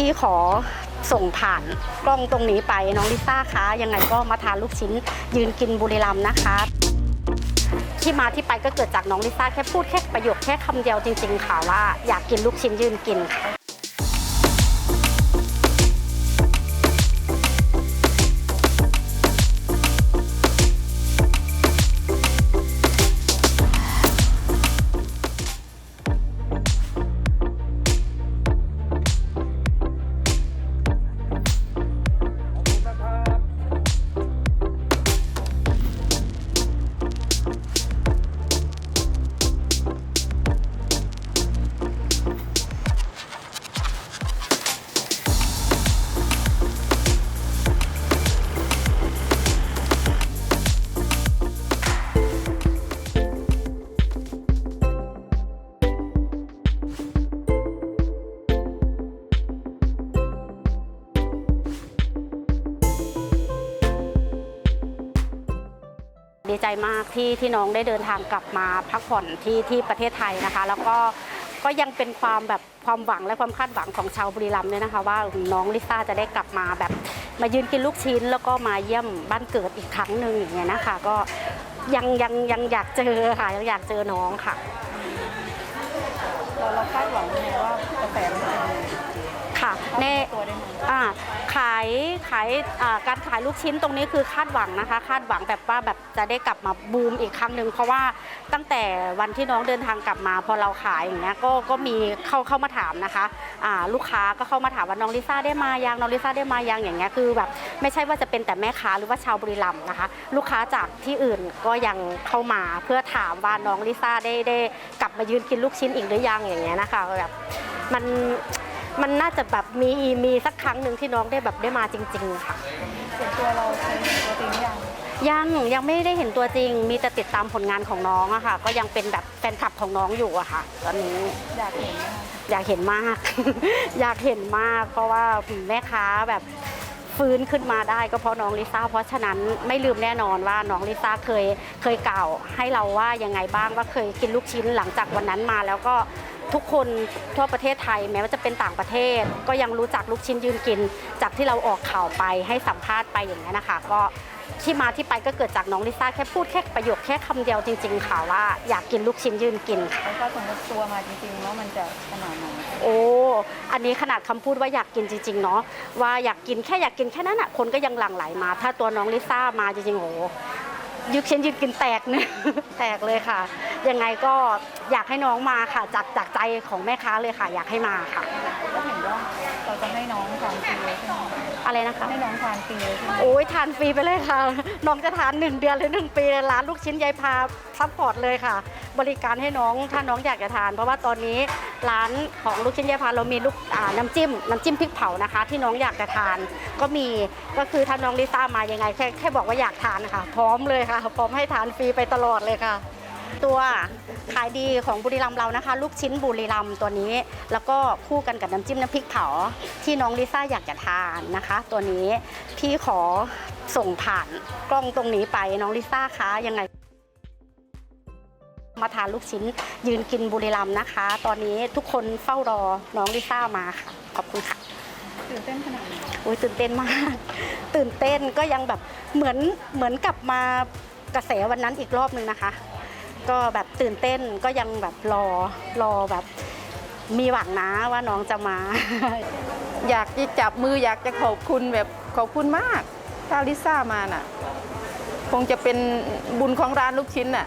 พี่ขอส่งผ่านกล้องตรงนี้ไปน้องลิซ่าคะยังไงก็มาทานลูกชิ้นยืนกินบุรีรัมย์นะคะ ที่มาที่ไปก็เกิดจากน้องลิซ่าแค่พูดแค่ประโยคแค่คำเดียวจริง ๆ ค่ะว่าอยากกินลูกชิ้นยืนกินค่ะ ดีใจมากที่ที่น้องได้เดินทางกลับมาพักผ่อนที่ที่ประเทศไทยนะคะ แล้วก็ก็ยังเป็นความแบบความหวังและความคาดหวังของชาวบุรีรัมย์เนี่ยนะคะ ว่าน้องลิซ่าจะได้กลับมาแบบมายืนกินลูกชิ้น แล้วก็มาเยี่ยมบ้านเกิดอีกครั้งหนึ่งอย่างเงี้ยนะคะ ก็ยังยังยังอยากเจอค่ะยังอยากเจอน้องค่ะเราเราคาดหวังยังไงว่ากาแฟมันจะเป็นยังไงค่ะแน่ตัวได้ไหมอ่า ขายขายการขายลูกชิ้นตรงนี้คือคาดหวังนะคะ คาดหวังแบบว่าแบบจะได้กลับมาบูมอีกครั้งหนึ่งเพราะว่าตั้งแต่วันที่น้องเดินทางกลับมา พอเราขายอย่างเงี้ยก็ก็มีเข้าเข้ามาถามนะคะลูกค้าก็เข้ามาถามว่าน้องลิซ่าได้มายังน้องลิซ่าได้มายังอย่างเงี้ยคือแบบไม่ใช่ว่าจะเป็นแต่แม่ค้าหรือว่าชาวบุรีรัมย์นะคะ ลูกค้าจากที่อื่นก็ยังเข้ามาเพื่อถามว่าน้องลิซ่าได้ได้กลับมายืนกินลูกชิ้นอีกหรือยังอย่างเงี้ยนะคะแบบมัน มันน่าจะแบบมีมีสักครั้งหนึ่งที่น้องได้แบบได้มาจริง ๆ ค่ะ ส่วนตัวเราเคยเห็นตัวจริงหรือยังยังยังไม่ได้เห็นตัวจริง มีแต่ติดตามผลงานของน้องอะค่ะ ก็ยังเป็นแบบแฟนคลับของน้องอยู่อะค่ะ ตอนนี้อยากเห็นไหมคะอยากเห็นมาก อยากเห็นมาก เพราะว่าแม่ค้าแบบฟื้นขึ้นมาได้ก็เพราะน้องลิซ่า เพราะฉะนั้นไม่ลืมแน่นอนว่าน้องลิซ่าเคยเคยกล่าวให้เราว่ายังไงบ้างว่าเคยกินลูกชิ้นหลังจากวันนั้นมาแล้วก็ ทุกคนทั่วประเทศไทยแม้ว่าจะเป็นต่างประเทศ ก็ยังรู้จักลูกชิ้นยืนกิน จากที่เราออกข่าวไปให้สัมภาษณ์ไปอย่างนี้ยนะคะ ก็ที่มาที่ไปก็เกิดจากน้องลิซ่าแค่พูดแค่ประโยคแค่คำเดียวจริง ๆ ค่ะว่าอยากกินลูกชิ้นยืนกินค่ะแล้วก็สมมติตัวมาจริงๆแล้วมันจะขนาดไหนโอ้อันนี้ขนาดคำพูดว่าอยากกินจริงๆเนาะว่าอยากกินแค่อยากกินแค่นั้นอะคนก็ยังหลั่งไหลมา ถ้าตัวน้องลิซ่ามาจริงๆโอ้ ยุคเช่นยืนกินแตกเนี่ยแตกเลยค่ะ ยังไงก็อยากให้น้องมาค่ะ จากจากใจของแม่ค้าเลยค่ะ อยากให้มาค่ะ ก็เห็นว่าเราจะให้น้องทานฟรีเลยใช่ไหมอะไรนะคะ ให้น้องทานฟรีเลยใช่ไหมโอ้ยทานฟรีไปเลยค่ะ น้องจะทานหนึ่งเดือนหรือหนึ่งปีร้านลูกชิ้นยายพาซัพพอร์ตเลยค่ะ บริการให้น้องถ้าน้องอยากจะทาน เพราะว่าตอนนี้ร้านของลูกชิ้นยายพาเรามีลูกอ่าน้ำจิ้มน้ำจิ้มพริกเผานะคะ ที่น้องอยากจะทาน ก็มีก็คือถ้าน้องลิซ่ามายังไงแค่แค่บอกว่าอยากทานนะคะพร้อมเลยค่ะ พร้อมให้ทานฟรีไปตลอดเลยค่ะ ตัวขายดีของบุรีรัมย์เรานะคะ ลูกชิ้นบุรีรัมย์ตัวนี้ แล้วก็คู่กันกับน้ำจิ้มน้ำพริกเผาที่น้องลิซ่าอยากจะทานนะคะ ตัวนี้พี่ขอส่งผ่านกล้องตรงนี้ไปน้องลิซ่าคะยังไง มาทานลูกชิ้น ยืนกินบุรีรัมย์นะคะ ตอนนี้ทุกคนเฝ้ารอน้องลิซ่ามาค่ะ ขอบคุณค่ะตื่นเต้นขนาดไหนโอ้ยตื่นเต้นมาก ตื่นเต้นก็ยังแบบเหมือนเหมือนกลับมากระแสวันนั้นอีกรอบนึงนะคะ ก็แบบตื่นเต้นก็ยังแบบรอรอแบบมีหวังนะว่าน้องจะมา อยากจะจับมืออยากจะขอบคุณแบบขอบคุณมาก ถ้าลิซ่ามาน่ะ คงจะเป็นบุญของร้านลูกชิ้นน่ะ